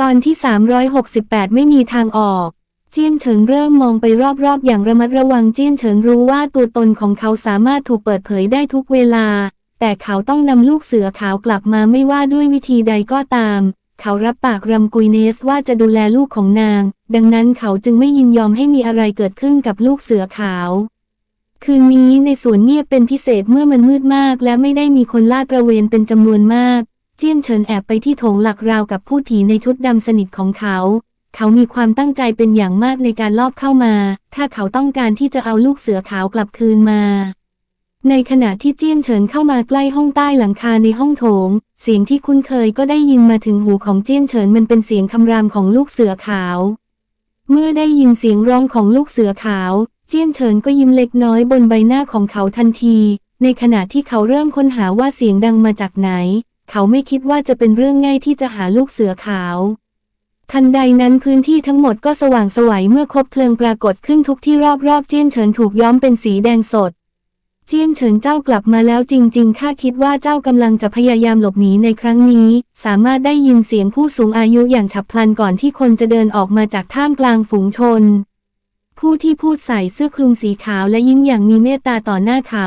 ตอนที่ 368 ไม่มีทางออก เจี้ยนเฉิงเริ่มมองไปรอบๆ อย่างระมัดระวังเจี้ยนเฉิงรู้ว่าตัวตนของเขาสามารถถูกเปิดเผยได้ทุกเวลา แต่เขาต้องนำลูกเสือขาวกลับมาไม่ว่าด้วยวิธีใดก็ตาม เขารับปากรำกุยเนสว่าจะดูแลลูกของนาง ดังนั้นเขาจึงไม่ยินยอมให้มีอะไรเกิดขึ้นกับลูกเสือขาว คืนนี้ในสวนเงียบเป็นพิเศษเมื่อมันมืดมาก และไม่ได้มีคนลาดตระเวนเป็นจำนวนมาก เจี้ยนเฉินแอบไปที่โถงหลักราวกับผู้ผีในชุดดำสนิทของเขา เขามีความตั้งใจเป็นอย่างมากในการลอบเข้ามา ถ้าเขาต้องการที่จะเอาลูกเสือขาวกลับคืนมา ในขณะที่เจี้ยนเฉินเข้ามาใกล้ห้องใต้หลังคาในห้องโถง เสียงที่คุ้นเคยก็ได้ยินมาถึงหูของเจี้ยนเฉินมันเป็นเสียงคำรามของลูกเสือขาว เมื่อได้ยินเสียงร้องของลูกเสือขาวเจี้ยนเฉินก็ยิ้มเล็กน้อยบนใบหน้าของเขาทันที ในขณะที่เขาเริ่มค้นหาว่าเสียงดังมาจากไหน เขาไม่คิดว่าจะเป็นเรื่องง่ายที่จะหาลูกเสือขาว ทันใดนั้นพื้นที่ทั้งหมดก็สว่างสวัยเมื่อคบเพลิงปรากฏขึ้นทุกที่รอบๆเจี้ยนเฉินถูกย้อมเป็นสีแดงสด เจี้ยนเฉินเจ้ากลับมาแล้วจริง ๆ ข้าคิดว่าเจ้ากำลังจะพยายามหลบหนีในครั้งนี้ สามารถได้ยินเสียงผู้สูงอายุอย่างฉับพลันก่อนที่คนจะเดินออกมาจากท่ามกลางฝูงชนผู้ที่พูดใส่เสื้อคลุมสีขาวและยิ้มอย่างมีเมตตาต่อหน้าเขา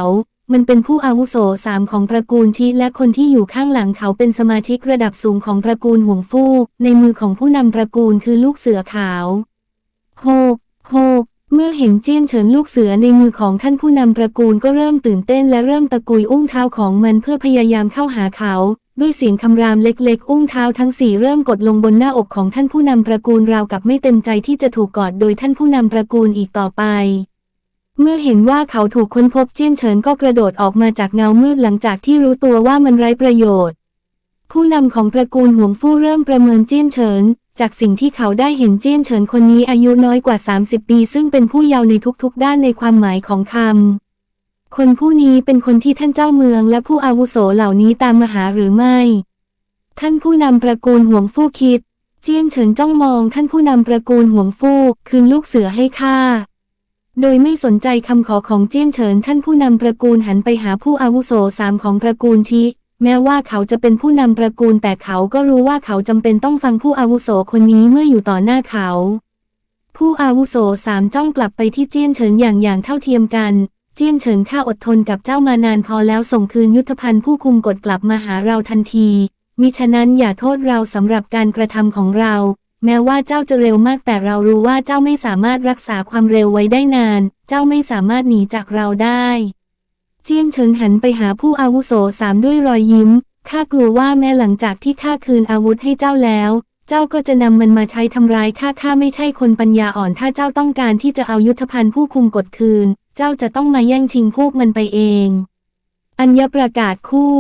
มันเป็นผู้อาวุโสสามของตระกูลทีและคนที่อยู่ข้างหลังเขาเป็นสมาชิกระดับสูงของตระกูลห่วงฟูก ในมือของผู้นำตระกูลคือลูกเสือขาวโฮโฮเมื่อเห็นเจี้ยนเฉินลูกเสือในมือของท่านผู้นำตระกูลก็เริ่มตื่นเต้นและเริ่มตะกุยอุ้งเท้าของมันเพื่อพยายามเข้าหาเขาด้วยเสียงคำรามเล็กๆ อุ้งเท้าทั้งสี่เริ่มกดลงบนหน้าอกของท่านผู้นำตระกูลราวกับไม่เต็มใจที่จะถูกกอดโดยท่านผู้นำตระกูลอีกต่อไป เมื่อเห็นว่าเขาถูกค้นพบเจี้ยนเฉินก็กระโดดออกมาจากเงามืดหลังจากที่รู้ตัวว่ามันไร้ประโยชน์ ผู้นำของตระกูลหวงฟู่เริ่มประเมินเจี้ยนเฉิน จากสิ่งที่เขาได้เห็นเจี้ยนเฉินคนนี้อายุน้อยกว่า 30 ปี ซึ่งเป็นผู้เยาว์ในทุกๆ ด้านในความหมายของคำ คนผู้นี้เป็นคนที่ท่านเจ้าเมืองและผู้อาวุโสเหล่านี้ตามมาหาหรือไม่ ท่านผู้นำตระกูลหวงฟู่คิด เจี้ยนเฉินจ้องมองท่านผู้นำตระกูลหวงฟู่คืนลูกเสือให้ข้า โดยไม่สนใจคำขอของเจี้ยนเฉินท่านผู้นำตระกูลหันไปหาผู้อาวุโสสามของตระกูลทิแม้ว่าเขาจะเป็นผู้นำตระกูลแต่เขาก็รู้ว่าเขาจำเป็นต้องฟังผู้อาวุโสคนนี้เมื่ออยู่ต่อหน้าเขา ผู้อาวุโสสามจ้องกลับไปที่เจี้ยนเฉินอย่างอย่างเท่าเทียมกัน เจี้ยนเฉินข้าอดทนกับเจ้ามานานพอแล้วส่งคืนยุทธภัณฑ์ผู้คุมกฎกลับมาหาเราทันที มิฉะนั้นอย่าโทษเราสำหรับการกระทำของเรา แม้ว่าเจ้าจะเร็วมากแต่เรารู้ว่าเจ้าไม่สามารถรักษาความเร็วไว้ได้นาน เจ้าไม่สามารถหนีจากเราได้ เจียงเฉินหันไปหาผู้อาวุโสสามด้วยรอยยิ้ม ข้ากลัวว่าแม้หลังจากที่ข้าคืนอาวุธให้เจ้าแล้ว เจ้าก็จะนำมันมาใช้ทำร้ายข้าข้าไม่ใช่คนปัญญาอ่อน ถ้าเจ้าต้องการที่จะเอายุทธภัณฑ์ผู้คุมกฎคืน เจ้าจะต้องมาแย่งชิงพวกมันไปเอง อัญญประกาศคู่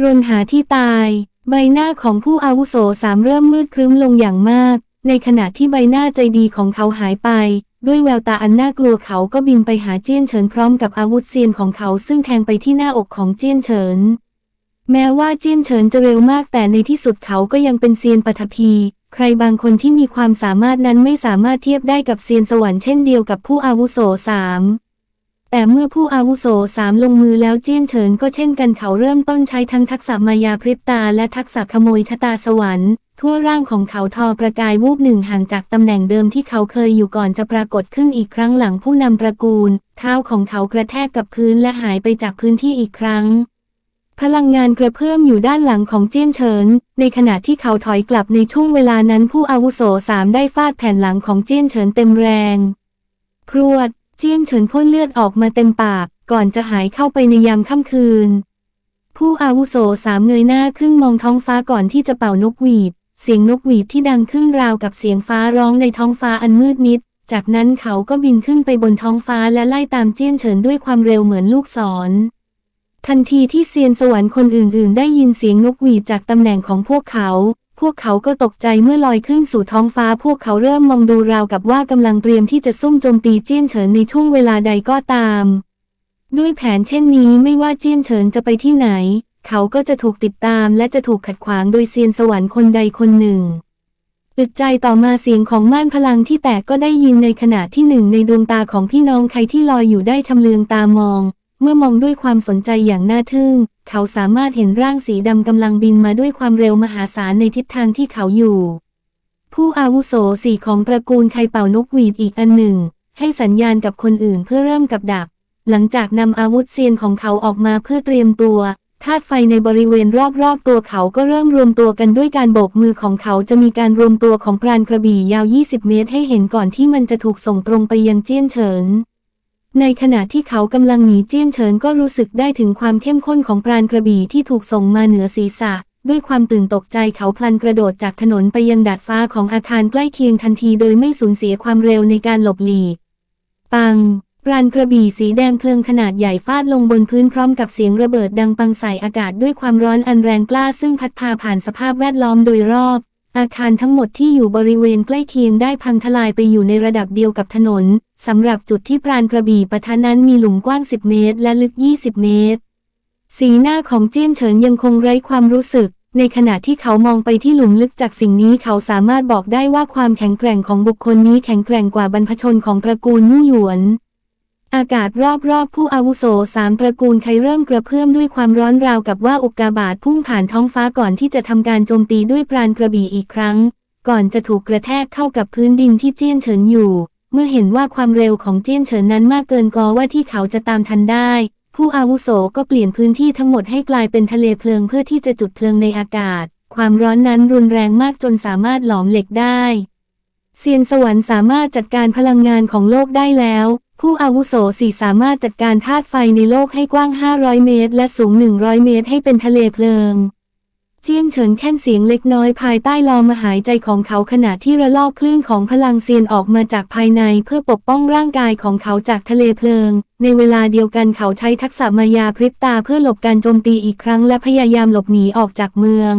รนหาที่ตาย ใบหน้าของผู้อาวุโสสามเริ่มมืดครึ้มลงอย่างมาก ในขณะที่ใบหน้าใจดีของเขาหายไป ด้วยแววตาอันน่ากลัวเขาก็บินไปหาเจี้ยนเฉินพร้อมกับอาวุธเซียนของเขาซึ่งแทงไปที่หน้าอกของเจี้ยนเฉิน แม้ว่าเจี้ยนเฉินจะเร็วมากแต่ในที่สุดเขาก็ยังเป็นเซียนปฐพี ใครบางคนที่มีความสามารถนั้นไม่สามารถเทียบได้กับเซียนสวรรค์เช่นเดียวกับผู้อาวุโสสาม แต่เมื่อผู้อาวุโสสามลงมือแล้วเจี้ยนเฉินก็เช่นกันเขาเริ่มต้นใช้ทั้งทักษะมายาพริบตาและทักษะขโมยชะตาสวรรค์ทั่วร่างของเขาทอประกายวูบหนึ่งห่างจากตำแหน่งเดิมที่เขาเคยอยู่ก่อนจะปรากฏขึ้นอีกครั้งหลังผู้นำตระกูล เท้าของเขากระแทกกับพื้นและหายไปจากพื้นที่อีกครั้ง พลังงานกระเพื่อมอยู่ด้านหลังของเจี้ยนเฉิน ในขณะที่เขาถอยกลับในช่วงเวลานั้นผู้อาวุโสสามได้ฟาดแผ่นหลังของเจี้ยนเฉินเต็มแรง พรวด เจี้ยนเฉินพ่นเลือดออกมาเต็มปาก ก่อนจะหายเข้าไปในยามค่ำคืน ผู้อาวุโสสามเงยหน้าขึ้นมองท้องฟ้าก่อนที่จะเป่านกหวีด เสียงนกหวีดที่ดังขึ้นราวกับเสียงฟ้าร้องในท้องฟ้าอันมืดมิด จากนั้นเขาก็บินขึ้นไปบนท้องฟ้าและไล่ตามเจี้ยนเฉินด้วยความเร็วเหมือนลูกศร ทันทีที่เซียนสวรรค์คนอื่นๆ ได้ยินเสียงนกหวีดจากตำแหน่งของพวกเขา พวกเขาก็ตกใจเมื่อลอยขึ้นสู่ท้องฟ้า พวกเขาเริ่มมองดูราวกับว่ากำลังเตรียมที่จะซุ่มโจมตีเจี้ยนเฉินในช่วงเวลาใดก็ตาม ด้วยแผนเช่นนี้ไม่ว่าเจี้ยนเฉินจะไปที่ไหน เขาก็จะถูกติดตามและจะถูกขัดขวางโดยเซียนสวรรค์คนใดคนหนึ่งอึดใจต่อมาเสียงของม่านพลังที่แตกก็ได้ยินในขณะที่หนึ่งในดวงตาของพี่น้องใครที่ลอยอยู่ได้ชำเลืองตามอง เมื่อมองด้วยความสนใจอย่างน่าทึ่ง เขาสามารถเห็นร่างสีดำกำลังบินมาด้วยความเร็วมหาศาลในทิศทางที่เขาอยู่ ผู้อาวุโสสี่ของตระกูลไคเป่านกหวีดอีกอันหนึ่ง ให้สัญญาณกับคนอื่นเพื่อเริ่มกับดัก หลังจากนำอาวุธเซียนของเขาออกมาเพื่อเตรียมตัวธาตุไฟในบริเวณรอบๆตัวเขาก็เริ่มรวมตัวกันด้วยการโบกมือของเขาจะมีการรวมตัวของพรานกระบี่ยาว 20 เมตรให้เห็นก่อนที่มันจะถูกส่งตรงไปยังเจี้ยนเฉิน ในขณะที่เขากำลังหนีเจี้ยนเฉินก็รู้สึกได้ถึงความเข้มข้นของปราณกระบี่ที่ถูกส่งมาเหนือศีรษะ ด้วยความตื่นตกใจเขาพลันกระโดดจากถนนไปยังดาดฟ้าของอาคารใกล้เคียงทันทีโดยไม่สูญเสียความเร็วในการหลบหลีก ปังปราณกระบี่สีแดงเพลิงขนาดใหญ่ฟาดลงบนพื้นพร้อมกับเสียงระเบิดดังปังใส่อากาศด้วยความร้อนอันแรงกล้าซึ่งพัดพาผ่านสภาพแวดล้อมโดยรอบ อาคารทั้งหมดที่อยู่บริเวณใกล้เคียงได้พังทลายไปอยู่ในระดับเดียวกับถนน สำหรับจุดที่ปราณกระบี่ปะทะนั้นมีหลุมกว้าง 10 เมตร และลึก 20 เมตร สีหน้าของเจี้ยนเฉินยังคงไร้ความรู้สึก ในขณะที่เขามองไปที่หลุมลึกจากสิ่งนี้เขาสามารถบอกได้ว่าความแข็งแกร่งของบุคคลนี้แข็งแกร่งกว่าบรรพชนของตระกูลมู่หยวน อากาศรอบๆ ผู้อาวุโสสามตระกูลไคเริ่มกระเพื่อมด้วยความร้อนราวกับว่าอุกกาบาตพุ่งผ่านท้องฟ้าก่อนที่จะทำการโจมตีด้วยปราณกระบี่อีกครั้ง ก่อนจะถูกกระแทกเข้ากับพื้นดินที่เจี้ยนเฉินอยู่ เมื่อเห็นว่าความเร็วของเจี้ยนเฉินนั้นมากเกินกอว่าที่เขาจะตามทันได้ ผู้อาวุโสก็เปลี่ยนพื้นที่ทั้งหมดให้กลายเป็นทะเลเพลิงเพื่อที่จะจุดเพลิงในอากาศ ความร้อนนั้นรุนแรงมากจนสามารถหลอมเหล็กได้เซียนสวรรค์สามารถจัดการพลังงานของโลกได้แล้ว ผู้อาวุโสสี่สามารถจัดการธาตุไฟในโลกให้กว้าง 500 เมตร และสูง 100 เมตรให้เป็นทะเลเพลิง เจียงเฉินแค่นเสียงเล็กน้อยภายใต้ลมหายใจของเขาขณะที่ระลอกคลื่นของพลังเซียนออกมาจากภายในเพื่อปกป้องร่างกายของเขาจากทะเลเพลิง ในเวลาเดียวกันเขาใช้ทักษะมายาพริบตาเพื่อหลบการโจมตีอีกครั้งและพยายามหลบหนีออกจากเมือง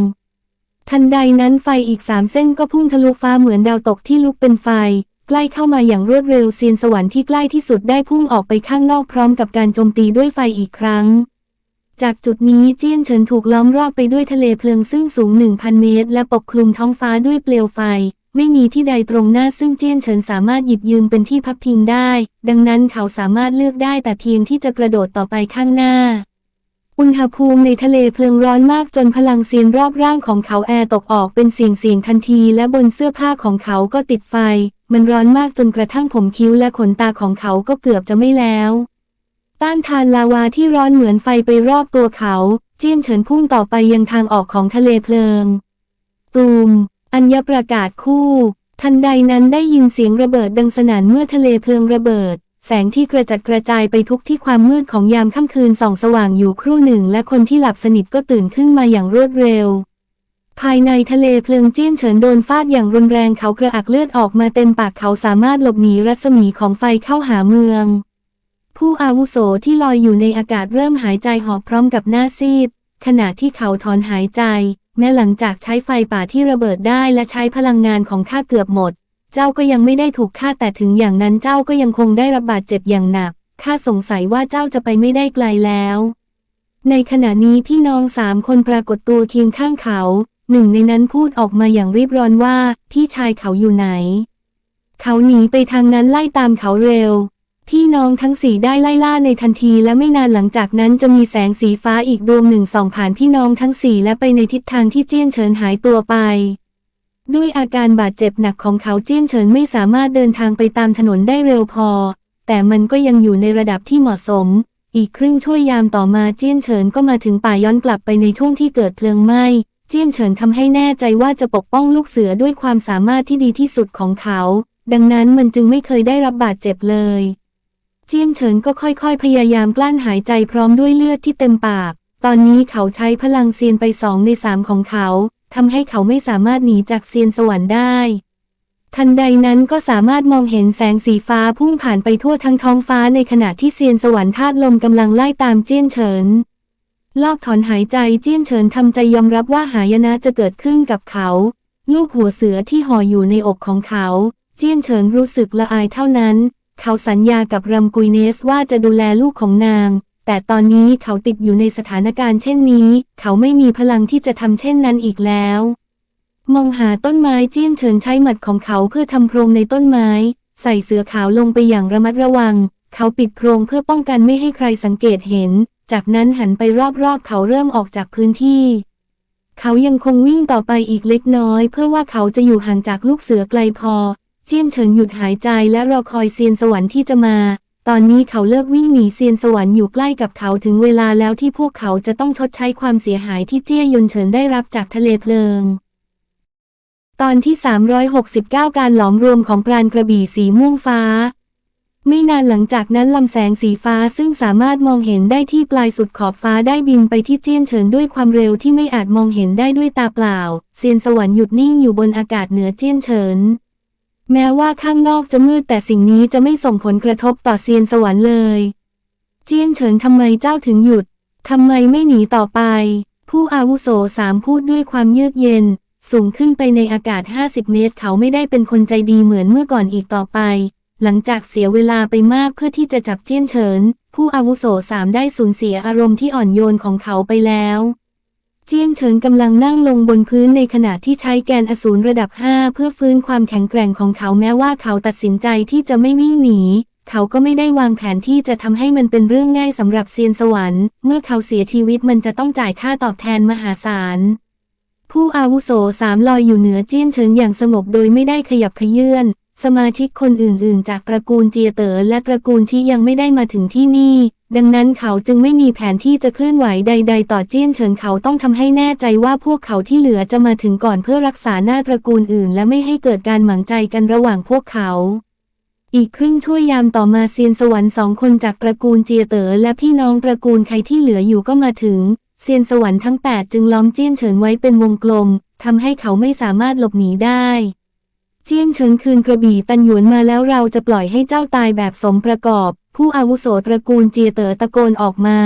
ทันใดนั้นไฟอีกสามเส้นก็พุ่งทะลุฟ้าเหมือนดาวตกที่ลุกเป็นไฟ ใกล้เข้ามาอย่างรวดเร็วเซียนสวรรค์ที่ใกล้ที่สุดได้พุ่งออกไปข้างนอกพร้อมกับการโจมตีด้วยไฟอีกครั้ง จากจุดนี้เจี้ยนเฉินถูกล้อมรอบไปด้วยทะเลเพลิงซึ่งสูง 1,000 เมตร และปกคลุมท้องฟ้าด้วยเปลวไฟ ไม่มีที่ใดตรงหน้าซึ่งเจี้ยนเฉินสามารถหยิบยืมเป็นที่พักพิงได้ ดังนั้นเขาสามารถเลือกได้แต่เพียงที่จะกระโดดต่อไปข้างหน้าอุณหภูมิในทะเลเพลิงร้อนมากจนพลังเซียนรอบร่างของเขาแอร์ตกออกเป็นเสียงเสียงทันทีและบนเสื้อผ้าของเขาก็ติดไฟ มันร้อนมากจนกระทั่งผมคิ้วและขนตาของเขาก็เกือบจะไม่แล้ว ต้านทานลาวาที่ร้อนเหมือนไฟไปรอบตัวเขา เจี้ยนเฉินพุ่งต่อไปยังทางออกของทะเลเพลิง ตูม อัญญประกาศคู่ ทันใดนั้นได้ยินเสียงระเบิดดังสนั่นเมื่อทะเลเพลิงระเบิด แสงที่กระจัดกระจายไปทุกที่ความมืดของยามค่ำคืนส่องสว่างอยู่ครู่หนึ่ง และคนที่หลับสนิทก็ตื่นขึ้นมาอย่างรวดเร็ว ภายในทะเลเพลิงเจี้ยนเฉินโดนฟาดอย่างรุนแรงเขากระอักเลือดออกมาเต็มปากเขาสามารถหลบหนีรัศมีของไฟเข้าหาเมือง ผู้อาวุโสที่ลอยอยู่ในอากาศเริ่มหายใจหอบพร้อมกับหน้าซีด ขณะที่เขาถอนหายใจ แม้หลังจากใช้ไฟป่าที่ระเบิดได้และใช้พลังงานของข้าเกือบหมด เจ้าก็ยังไม่ได้ถูกฆ่าแต่ถึงอย่างนั้นเจ้าก็ยังคงได้รับบาดเจ็บอย่างหนักข้าสงสัยว่าเจ้าจะไปไม่ได้ไกลแล้ว ในขณะนี้พี่น้องสามคนปรากฏตัวเคียงข้างเขา หนึ่งในนั้นพูดออกมาอย่างรีบร้อนว่าพี่ชายเขาอยู่ไหน เขาหนีไปทางนั้นไล่ตามเขาเร็ว พี่น้องทั้งสี่ได้ไล่ล่าในทันทีและไม่นานหลังจากนั้นจะมีแสงสีฟ้าอีกดวงหนึ่งส่องผ่านพี่น้องทั้งสี่และไปในทิศทางที่เจี้ยนเฉินหายตัวไป ด้วยอาการบาดเจ็บหนักของเขาเจี้ยนเฉินไม่สามารถเดินทางไปตามถนนได้เร็วพอ แต่มันก็ยังอยู่ในระดับที่เหมาะสม อีกครึ่งชั่วยามต่อมาเจี้ยนเฉินก็มาถึงป่าย้อนกลับไปในช่วงที่เกิดเพลิงไหม้ เจี้ยนเฉินทำให้แน่ใจว่าจะปกป้องลูกเสือด้วยความสามารถที่ดีที่สุดของเขา ดังนั้นมันจึงไม่เคยได้รับบาดเจ็บเลย เจี้ยนเฉินก็ค่อยๆ พยายามกลั้นหายใจพร้อมด้วยเลือดที่เต็มปาก ตอนนี้เขาใช้พลังเซียนไปสองในสามของเขาทำให้เขาไม่สามารถหนีจากเซียนสวรรค์ได้ ทันใดนั้นก็สามารถมองเห็นแสงสีฟ้าพุ่งผ่านไปทั่วทั้งท้องฟ้าในขณะที่เซียนสวรรค์ธาตุลมกำลังไล่ตามเจี้ยนเฉิน ลอกถอนหายใจเจี้ยนเฉินทำใจยอมรับว่าหายนะจะเกิดขึ้นกับเขา ลูกหัวเสือที่ห่ออยู่ในอกของเขา เจี้ยนเฉินรู้สึกละอายเท่านั้น เขาสัญญากับรัมกุยเนสว่าจะดูแลลูกของนาง แต่ตอนนี้เขาติดอยู่ในสถานการณ์เช่นนี้ เขาไม่มีพลังที่จะทำเช่นนั้นอีกแล้ว มองหาต้นไม้เจี้ยนเฉินใช้หมัดของเขาเพื่อทำโพรงในต้นไม้ ใส่เสือขาวลงไปอย่างระมัดระวัง เขาปิดโพรงเพื่อป้องกันไม่ให้ใครสังเกตเห็น จากนั้นหันไปรอบๆ เขาเริ่มออกจากพื้นที่ เขายังคงวิ่งต่อไปอีกเล็กน้อย เพื่อว่าเขาจะอยู่ห่างจากลูกเสือไกลพอเจียนเฉินหยุดหายใจและรอคอยเซียนสวรรค์ที่จะมา ตอนนี้เขาเลิกวิ่งหนีเซียนสวรรค์อยู่ใกล้กับเขาถึงเวลาแล้วที่พวกเขาจะต้องชดใช้ความเสียหายที่เจี้ยยนเฉินได้รับจากทะเลเพลิงตอนที่ 369 การหลอมรวมของปราณกระบี่สีม่วงฟ้า ไม่นานหลังจากนั้นลำแสงสีฟ้าซึ่งสามารถมองเห็นได้ที่ปลายสุดขอบฟ้าได้บินไปที่เจี้ยนเฉินด้วยความเร็วที่ไม่อาจมองเห็นได้ด้วยตาเปล่า เซียนสวรรค์หยุดนิ่งอยู่บนอากาศเหนือเจี้ยนเฉิน แม้ว่าข้างนอกจะมืดแต่สิ่งนี้จะไม่ส่งผลกระทบต่อเซียนสวรรค์เลย เจี้ยนเฉินทำไมเจ้าถึงหยุดทำไมไม่หนีต่อไป ผู้อาวุโสสามพูดด้วยความเยือกเย็น สูงขึ้นไปในอากาศ 50 เมตร เขาไม่ได้เป็นคนใจดีเหมือนเมื่อก่อนอีกต่อไป หลังจากเสียเวลาไปมากเพื่อที่จะจับเจี้ยนเฉิน ผู้อาวุโสสามได้สูญเสียอารมณ์ที่อ่อนโยนของเขาไปแล้ว เจี้ยนเฉินกำลังนั่งลงบนพื้นในขณะที่ใช้แกนอสูรระดับ 5 เพื่อฟื้นความแข็งแกร่งของเขาแม้ว่าเขาตัดสินใจที่จะไม่วิ่งหนีเขาก็ไม่ได้วางแผนที่จะทำให้มันเป็นเรื่องง่ายสำหรับเซียนสวรรค์ เมื่อเขาเสียชีวิตมันจะต้องจ่ายค่าตอบแทนมหาศาล ผู้อาวุโสสามลอยอยู่เหนือเจี้ยนเฉินอย่างสงบโดยไม่ได้ขยับเขยื่อน สมาชิกคนอื่นๆ จากตระกูลเจียเต๋อและตระกูลที่ยังไม่ได้มาถึงที่นี่ ดังนั้นเขาจึงไม่มีแผนที่จะเคลื่อนไหวใด ๆ ต่อเจี้ยนเฉินเขาต้องทำให้แน่ใจว่าพวกเขาที่เหลือจะมาถึงก่อนเพื่อรักษาหน้าตระกูลอื่น และไม่ให้เกิดการหมางใจกันระหว่างพวกเขาอีกครึ่งช่วยยามต่อมาเซียนสวรรค์สองคนจากตระกูลเจียเต๋อและพี่น้องตระกูลใครที่เหลืออยู่ก็มาถึง เซียนสวรรค์ทั้ง 8 จึงล้อมเจี้ยนเฉินไว้เป็นวงกลมทำให้เขาไม่สามารถหลบหนีได้ เจี้ยนเฉินคืนกระบี่ตันหยวนมาแล้วเราจะปล่อยให้เจ้าตายแบบสมประกอบ ผู้อาวุโสตระกูลเจียเต๋อตะโกนออกมา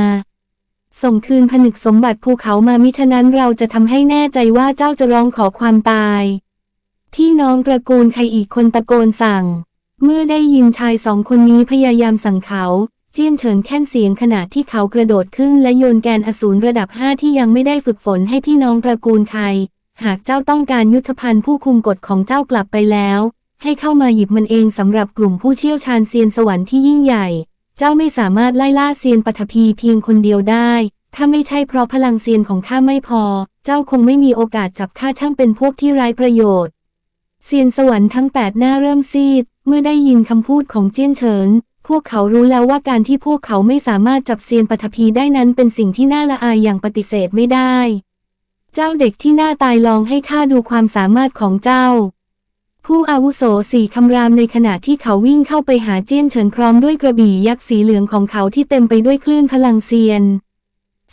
ส่งคืนผนึกสมบัติภูเขามามิฉะนั้นเราจะทำให้แน่ใจว่าเจ้าจะร้องขอความตายพี่น้องตระกูลใครอีกคนตะโกนสั่ง เมื่อได้ยินชายสองคนนี้พยายามสั่งเขาเจี้ยนเฉินแค่นเสียงขณะที่เขากระโดดขึ้นและโยนแกนอสูรระดับห้าที่ยังไม่ได้ฝึกฝนให้พี่น้องตระกูลใคร หากเจ้าต้องการยุทธภัณฑ์ผู้คุมกฎของเจ้ากลับไปแล้ว ให้เข้ามาหยิบมันเองสำหรับกลุ่มผู้เชี่ยวชาญเซียนสวรรค์ที่ยิ่งใหญ่ เจ้าไม่สามารถไล่ล่าเซียนปฐพีเพียงคนเดียวได้ ถ้าไม่ใช่เพราะพลังเซียนของข้าไม่พอ เจ้าคงไม่มีโอกาสจับข้าช่างเป็นพวกที่ไร้ประโยชน์ เซียนสวรรค์ทั้งแปดหน้าเริ่มซีด เมื่อได้ยินคำพูดของเจี้ยนเฉินพวกเขารู้แล้วว่าการที่พวกเขาไม่สามารถจับเซียนปฐพีได้นั้นเป็นสิ่งที่น่าละอายอย่างปฏิเสธไม่ได้ เจ้าเด็กที่น่าตายลองให้ข้าดูความสามารถของเจ้า ผู้อาวุโสสี่คำรามในขณะที่เขาวิ่งเข้าไปหาเจี้ยนเฉินพร้อมด้วยกระบี่ยักษ์สีเหลืองของเขาที่เต็มไปด้วยคลื่นพลังเซียน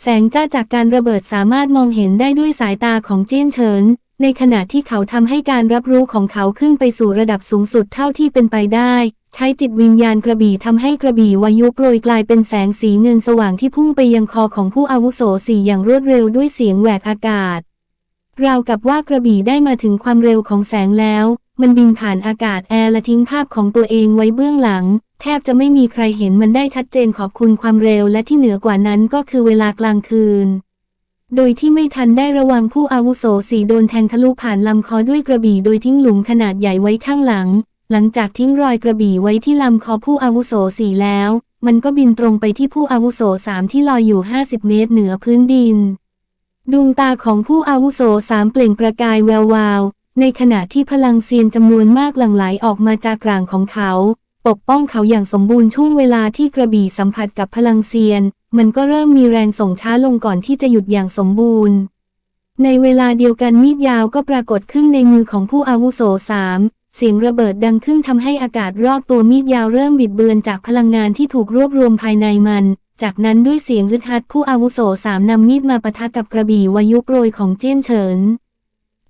แสงจ้าจากการระเบิดสามารถมองเห็นได้ด้วยสายตาของเจี้ยนเฉิน ในขณะที่เขาทำให้การรับรู้ของเขาขึ้นไปสู่ระดับสูงสุดเท่าที่เป็นไปได้ ใช้จิตวิญญาณกระบี่ทำให้กระบี่วายุโปรยกลายเป็นแสงสีเงินสว่างที่พุ่งไปยังคอของผู้อาวุโสสี่อย่างรวดเร็วด้วยเสียงแหวกอากาศ ราวกับว่ากระบี่ได้มาถึงความเร็วของแสงแล้ว มันบินผ่านอากาศแอร์และทิ้งภาพของตัวเองไว้เบื้องหลัง แทบจะไม่มีใครเห็นมันได้ชัดเจนขอบคุณความเร็วและที่เหนือกว่านั้นก็คือเวลากลางคืน โดยที่ไม่ทันได้ระวังผู้อาวุโสสีโดนแทงทะลุผ่านลำคอด้วยกระบี่โดยทิ้งหลุมขนาดใหญ่ไว้ข้างหลัง หลังจากทิ้งรอยกระบี่ไว้ที่ลำคอผู้อาวุโสสีแล้ว มันก็บินตรงไปที่ผู้อาวุโสสามที่ลอยอยู่ 50 เมตรเหนือพื้นดิน ดวงตาของผู้อาวุโสสามเปล่งประกายแวววาว ในขณะที่พลังเซียนจำนวนมากหลั่งไหลออกมาจากกลางของเขา ปกป้องเขาอย่างสมบูรณ์ช่วงเวลาที่กระบี่สัมผัสกับพลังเซียน มันก็เริ่มมีแรงส่งช้าลงก่อนที่จะหยุดอย่างสมบูรณ์ ในเวลาเดียวกันมีดยาวก็ปรากฏขึ้นในมือของผู้อาวุโสสาม เสียงระเบิดดังขึ้นทำให้อากาศรอบตัวมีดยาวเริ่มบิดเบือนจากพลังงานที่ถูกรวบรวมภายในมัน จากนั้นด้วยเสียงฮึดฮัดผู้อาวุโสสามนำมีดมาปะทะกับกระบี่วายุโปรยของเจี้ยนเฉิน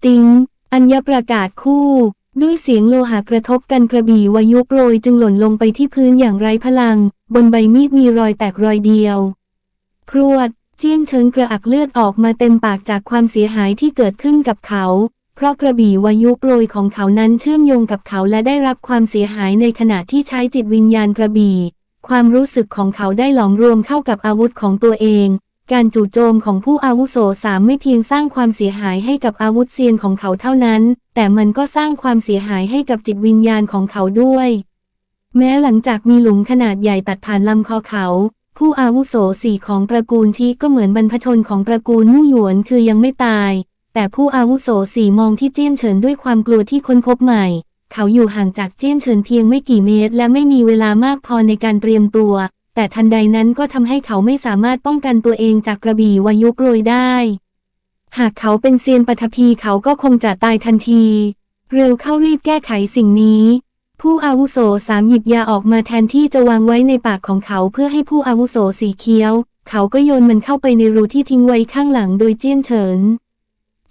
ติง อัญญประกาศคู่ ด้วยเสียงโลหะกระทบกันกระบี่วายุโปรยจึงหล่นลงไปที่พื้นอย่างไร้พลัง บนใบมีดมีรอยแตกรอยเดียว พรวด เจี้ยนเฉินกระอักเลือดออกมาเต็มปากจากความเสียหายที่เกิดขึ้นกับเขา ราะกระบี่วายุโปรยของเขานั้นเชื่อมโยงกับเขาและได้รับความเสียหายในขณะที่ใช้จิตวิญญาณกระบี่ ความรู้สึกของเขาได้หลอมรวมเข้ากับอาวุธของตัวเอง การจู่โจมของผู้อาวุโสสามไม่เพียงสร้างความเสียหายให้กับอาวุธเซียนของเขาเท่านั้น แต่มันก็สร้างความเสียหายให้กับจิตวิญญาณของเขาด้วย แม้หลังจากมีหลุมขนาดใหญ่ตัดผ่านลำคอเขาผู้อาวุโสสี่ของตระกูลชีก็เหมือนบรรพชนของตระกูลมู่หยวนคือยังไม่ตาย แต่ผู้อาวุโสสี่มองที่เจี้ยนเฉินด้วยความกลัวที่ค้นพบใหม่ เขาอยู่ห่างจากเจี้ยนเฉินเพียงไม่กี่เมตร และไม่มีเวลามากพอในการเตรียมตัว แต่ทันใดนั้นก็ทำให้เขาไม่สามารถป้องกันตัวเองจากกระบี่วายุโปรยได้ หากเขาเป็นเซียนปฐพีเขาก็คงจะตายทันที เร็วเข้ารีบแก้ไขสิ่งนี้ ผู้อาวุโสสามหยิบยาออกมาแทนที่จะวางไว้ในปากของเขาเพื่อให้ผู้อาวุโสสีเคี้ยว เขาก็โยนมันเข้าไปในรูที่ทิ้งไว้ข้างหลังโดยเจี้ยนเฉิน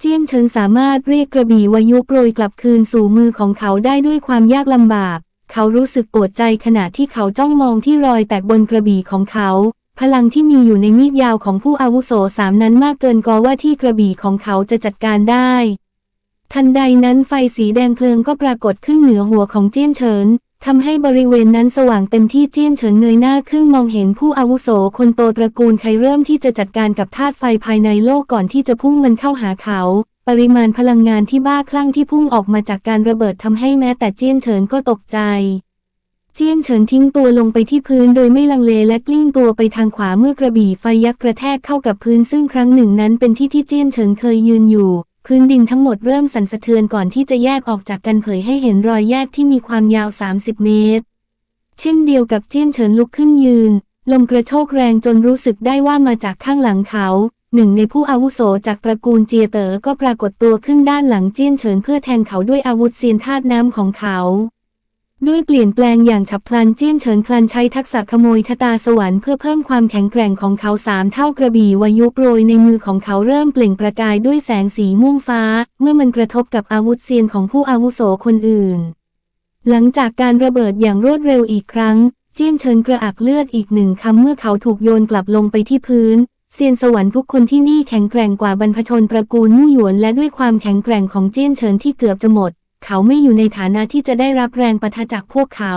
เจียนเฉินสามารถเรียกกระบี่วายุโปรยกลับคืนสู่มือของเขาได้ด้วยความยากลำบาก เขารู้สึกปวดใจขณะที่เขาจ้องมองที่รอยแตกบนกระบี่ของเขา พลังที่มีอยู่ในมีดยาวของผู้อาวุโสสามนั้นมากเกินกว่าที่กระบี่ของเขาจะจัดการได้ ทันใดนั้นไฟสีแดงเพลิงก็ปรากฏขึ้นเหนือหัวของเจี้ยนเฉิน ทำให้บริเวณนั้นสว่างเต็มที่เจี้ยนเฉินเงยหน้าขึ้นมองเห็นผู้อาวุโสคนโตตระกูลใครเริ่มที่จะจัดการกับธาตุไฟภายในโลกก่อนที่จะพุ่งมันเข้าหาเขา ปริมาณพลังงานที่บ้าคลั่งที่พุ่งออกมาจากการระเบิดทำให้แม้แต่เจี้ยนเฉินก็ตกใจ เจี้ยนเฉินทิ้งตัวลงไปที่พื้นโดยไม่ลังเลและกลิ้งตัวไปทางขวาเมื่อกระบี่ไฟยักษ์กระแทกเข้ากับพื้นซึ่งครั้งหนึ่งนั้นเป็นที่ที่เจี้ยนเฉินเคยยืนอยู่ พื้นดินทั้งหมดเริ่มสั่นสะเทือนก่อนที่จะแยกออกจากกันเผยให้เห็นรอยแยกที่มีความยาว 30 เมตร เช่นเดียวกับเจี้ยนเฉินลุกขึ้นยืน ลมกระโชกแรงจนรู้สึกได้ว่ามาจากข้างหลังเขา หนึ่งในผู้อาวุโสจากตระกูลเจียเต๋อก็ปรากฏตัวขึ้นด้านหลังเจี้ยนเฉินเพื่อแทงเขาด้วยอาวุธเซียนธาตุน้ำของเขา ด้วยเปลี่ยนแปลงอย่างฉับพลันเจี้ยนเฉินพลันใช้ทักษะขโมยชะตาสวรรค์เพื่อเพิ่มความแข็งแกร่งของเขาสามเท่ากระบี่วายุโปรยในมือของเขาเริ่มเปล่งประกายด้วยแสงสีม่วงฟ้า เมื่อมันกระทบกับอาวุธเซียนของผู้อาวุโสคนอื่น หลังจากการระเบิดอย่างรวดเร็วอีกครั้ง เจี้ยนเฉินกระอักเลือดอีกหนึ่งคำเมื่อเขาถูกโยนกลับลงไปที่พื้นเซียนสวรรค์ทุกคนที่นี่แข็งแกร่งกว่าบรรพชนตระกูลมู่หยวนและด้วยความแข็งแกร่งของเจี้ยนเฉินที่เกือบจะหมด เขาไม่อยู่ในฐานะที่จะได้รับแรงปะทะจากพวกเขา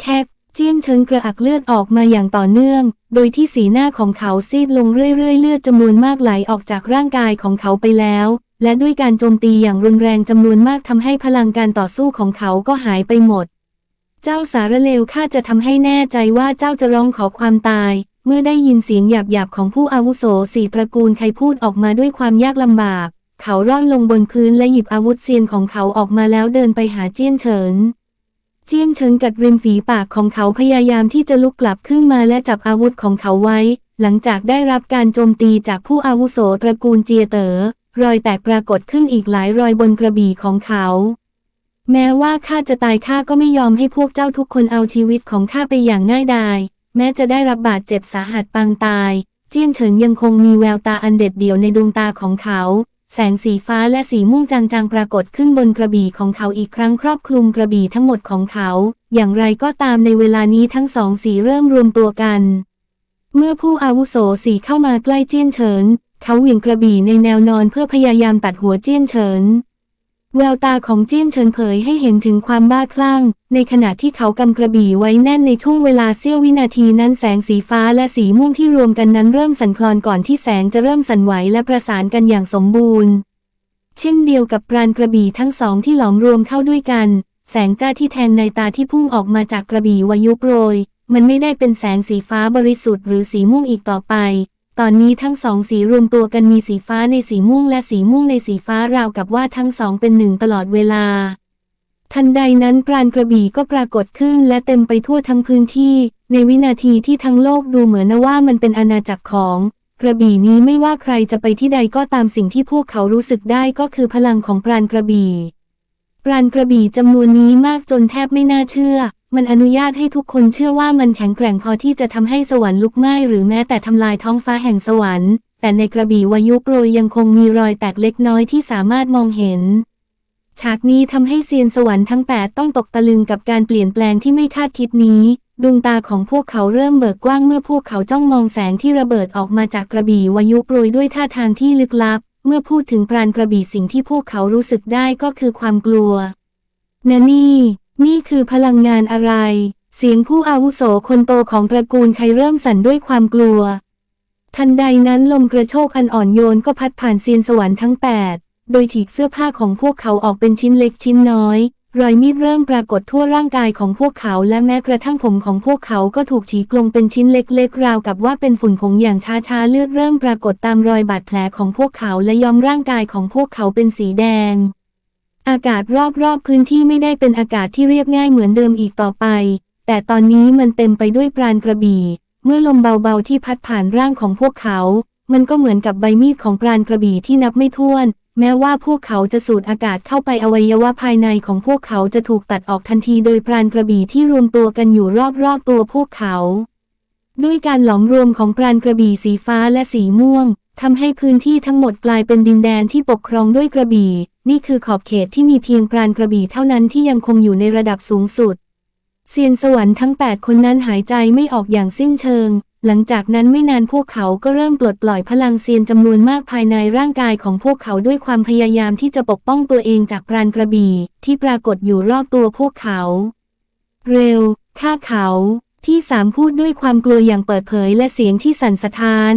แคกเจี้ยนเฉินกระอักเลือดออกมาอย่างต่อเนื่อง โดยที่สีหน้าของเขาซีดลงเรื่อยๆ เลือดจำนวนมากไหลออกจากร่างกายของเขาไปแล้ว และด้วยการโจมตีอย่างรุนแรงจำนวนมากทำให้พลังการต่อสู้ของเขาก็หายไปหมด เจ้าสารเลวข้าจะทำให้แน่ใจว่าเจ้าจะร้องขอความตาย เมื่อได้ยินเสียงหยาบๆของผู้อาวุโสสี่ตระกูลใครพูดออกมาด้วยความยากลำบาก เขาร่อนลงบนพื้นและหยิบอาวุธเซียนของเขาออกมาแล้วเดินไปหาเจี้ยนเฉิน เจี้ยนเฉินกัดริมฝีปากของเขาพยายามที่จะลุกกลับขึ้นมาและจับอาวุธของเขาไว้ หลังจากได้รับการโจมตีจากผู้อาวุโสตระกูลเจียเตอ๋อรอยแตกปรากฏขึ้นอีกหลายรอยบนกระบี่ของเขา แม้ว่าข้าจะตายข้าก็ไม่ยอมให้พวกเจ้าทุกคนเอาชีวิตของข้าไปอย่างง่ายดายแม้จะได้รับบาดเจ็บสาหัสปางตาย เจี้ยนเฉินยังคงมีแววตาอันเด็ดเดี่ยวในดวงตาของเขา แสงสีฟ้าและสีม่วงจางๆปรากฏขึ้นบนกระบี่ของเขาอีกครั้งครอบคลุมกระบี่ทั้งหมดของเขา อย่างไรก็ตามในเวลานี้ทั้งสองสีเริ่มรวมตัวกัน เมื่อผู้อาวุโสสีเข้ามาใกล้เจี้ยนเฉิน เขาเหวี่ยงกระบี่ในแนวนอนเพื่อพยายามตัดหัวเจี้ยนเฉิน แววตาของจี้นเฉินเผยให้เห็นถึงความบ้าคลั่ง ในขณะที่เขากำกระบี่ไว้แน่นในช่วงเวลาเสี้ยววินาทีนั้นแสงสีฟ้าและสีม่วงที่รวมกันนั้นเริ่มสั่นคลอนก่อนที่แสงจะเริ่มสั่นไหวและประสานกันอย่างสมบูรณ์ เช่นเดียวกับปราณกระบี่ทั้งสองที่หลอมรวมเข้าด้วยกัน แสงจ้าที่แทงในตาที่พุ่งออกมาจากกระบี่วายุโปรย มันไม่ได้เป็นแสงสีฟ้าบริสุทธิ์หรือสีม่วงอีกต่อไป ตอนนี้ทั้งสองสีรวมตัวกันมีสีฟ้าในสีม่วงและสีม่วงในสีฟ้าราวกับว่าทั้งสองเป็นหนึ่งตลอดเวลา ทันใดนั้นปราณกระบี่ก็ปรากฏขึ้นและเต็มไปทั่วทั้งพื้นที่ ในวินาทีที่ทั้งโลกดูเหมือนว่ามันเป็นอาณาจักรของ กระบี่นี้ไม่ว่าใครจะไปที่ใดก็ตามสิ่งที่พวกเขารู้สึกได้ก็คือพลังของปราณกระบี่ปราณกระบี่จำนวนนี้มากจนแทบไม่น่าเชื่อ มันอนุญาตให้ทุกคนเชื่อว่ามันแข็งแกร่งพอที่จะทำให้สวรรค์ลุกไหม้หรือแม้แต่ทำลายท้องฟ้าแห่งสวรรค์ แต่ในกระบี่วายุโปรยยังคงมีรอยแตกเล็กน้อยที่สามารถมองเห็น ฉากนี้ทำให้เซียนสวรรค์ทั้งแปดต้องตกตะลึงกับการเปลี่ยนแปลงที่ไม่คาดคิดนี้ ดวงตาของพวกเขาเริ่มเบิกกว้างเมื่อพวกเขาจ้องมองแสงที่ระเบิดออกมาจากกระบี่วายุโปรยด้วยท่าทางที่ลึกลับ เมื่อพูดถึงปราณกระบี่สิ่งที่พวกเขารู้สึกได้ก็คือความกลัวนะนี่ นี่คือพลังงานอะไร เสียงผู้อาวุโสคนโตของตระกูลใครเริ่มสั่นด้วยความกลัว ทันใดนั้นลมกระโชกอันอ่อนโยนก็พัดผ่านเซียนสวรรค์ทั้งแปดโดยฉีกเสื้อผ้าของพวกเขาออกเป็นชิ้นเล็กชิ้นน้อย รอยมีดเริ่มปรากฏทั่วร่างกายของพวกเขาและแม้กระทั่งผมของพวกเขาก็ถูกฉีกลงเป็นชิ้นเล็กๆ ราวกับว่าเป็นฝุ่นผงอย่างช้าๆเลือดเริ่มปรากฏตามรอยบาดแผลของพวกเขาและย้อมร่างกายของพวกเขาเป็นสีแดง อากาศรอบๆพื้นที่ไม่ได้เป็นอากาศที่เรียบง่ายเหมือนเดิมอีกต่อไป แต่ตอนนี้มันเต็มไปด้วยปราณกระบี่ เมื่อลมเบาๆที่พัดผ่านร่างของพวกเขา มันก็เหมือนกับใบมีดของปราณกระบี่ที่นับไม่ถ้วน แม้ว่าพวกเขาจะสูดอากาศเข้าไปอวัยวะภายในของพวกเขาจะถูกตัดออกทันทีโดยปราณกระบี่ที่รวมตัวกันอยู่รอบๆตัวพวกเขา ด้วยการหลอมรวมของปราณกระบี่สีฟ้าและสีม่วงทำให้พื้นที่ทั้งหมดกลายเป็นดินแดนที่ปกครองด้วยกระบี่ นี่คือขอบเขตที่มีเพียงปราณกระบี่เท่านั้นที่ยังคงอยู่ในระดับสูงสุดเซียนสวรรค์ทั้ง 8 คนนั้นหายใจไม่ออกอย่างสิ้นเชิง หลังจากนั้นไม่นานพวกเขาก็เริ่มปลดปล่อยพลังเซียนจำนวนมากภายในร่างกายของพวกเขาด้วยความพยายามที่จะปกป้องตัวเองจากปราณกระบี่ที่ปรากฏอยู่รอบตัวพวกเขา เร็วฆ่าเขาที่สามพูดด้วยความกลัวอย่างเปิดเผยและเสียงที่สั่นสะท้าน